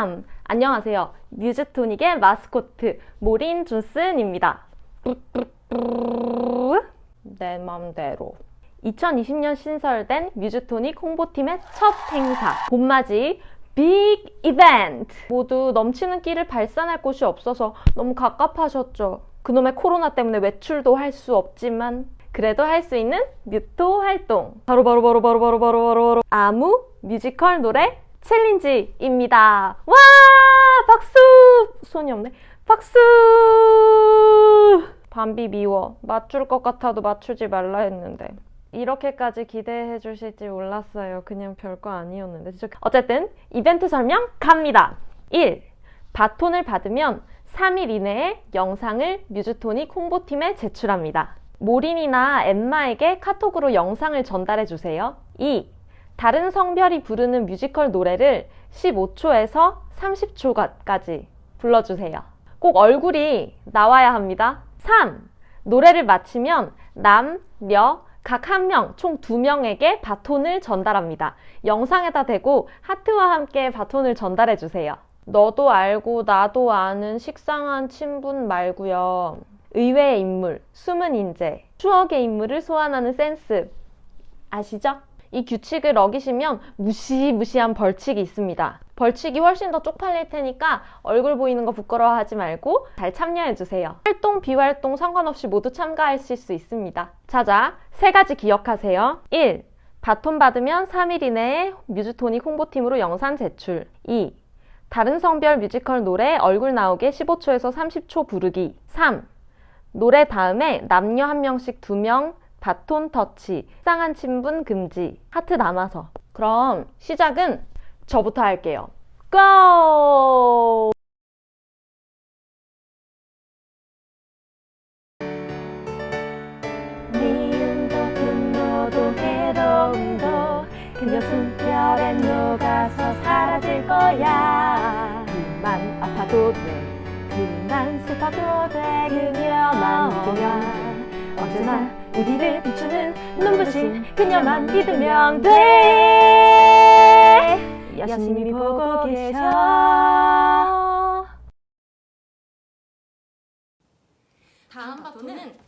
쌈! 안녕하세요. 뮤즈토닉의 마스코트 모린 준슨입니다. 내 맘대로 2020년 신설된 뮤즈토닉 홍보팀의 첫 행사 봄맞이 빅 이벤트 모두 넘치는 끼를 발산할 곳이 없어서 너무 갑갑하셨죠 그놈의 코로나 때문에 외출도 할 수 없지만 그래도 할 수 있는 뮤토 활동 바로 바로 바로 바로 바로 바로 바로 바로 아무 뮤지컬 노래 챌린지입니다 와 박수 손이 없네 박수 밤비 미워 맞출 것 같아도 맞추지 말라 했는데 이렇게까지 기대해 주실지 몰랐어요. 그냥 별거 아니었는데. 어쨌든 이벤트 설명 갑니다. 1. 바톤을 받으면 3일 이내에 영상을 뮤즈토닉 홍보팀에 제출합니다. 모린이나 엠마에게 카톡으로 영상을 전달해 주세요. 2. 다른 성별이 부르는 뮤지컬 노래를 15초에서 30초까지 불러주세요. 꼭 얼굴이 나와야 합니다. 3. 노래를 마치면 남, 며, 각한 명, 총 두 명에게 바톤을 전달합니다. 영상에다 대고 하트와 함께 바톤을 전달해 주세요. 너도 알고 나도 아는 식상한 친분 말고요. 의외의 인물, 숨은 인재, 추억의 인물을 소환하는 센스. 아시죠? 이 규칙을 어기시면 무시무시한 벌칙이 있습니다. 벌칙이 훨씬 더 쪽팔릴 테니까 얼굴 보이는 거 부끄러워하지 말고 잘 참여해 주세요. 활동, 비활동 상관없이 모두 참가하실 수 있습니다. 자자, 세 가지 기억하세요. 1. 바톤 받으면 3일 이내에 뮤즈토닉 홍보팀으로 영상 제출. 2. 다른 성별 뮤지컬 노래 얼굴 나오게 15초에서 30초 부르기. 3. 노래 다음에 남녀 한 명씩 두명 바톤 터치, 쌍한 친분 금지, 하트 남아서. 그럼 시작은 저부터 할게요. 고! 미움도 분노도 괴로움도 그녀 숨결에 녹아서 사라질 거야 그만 아파도 돼 그만 슬퍼도 돼 그녀만 믿으면 언제나 우리를 비추는 눈부신 그녀만 믿으면 돼. 여신님이 보고 계셔. 다음 바톤은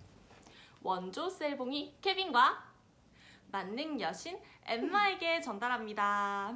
원조 셀봉이 케빈과 만능 여신 엠마에게 전달합니다.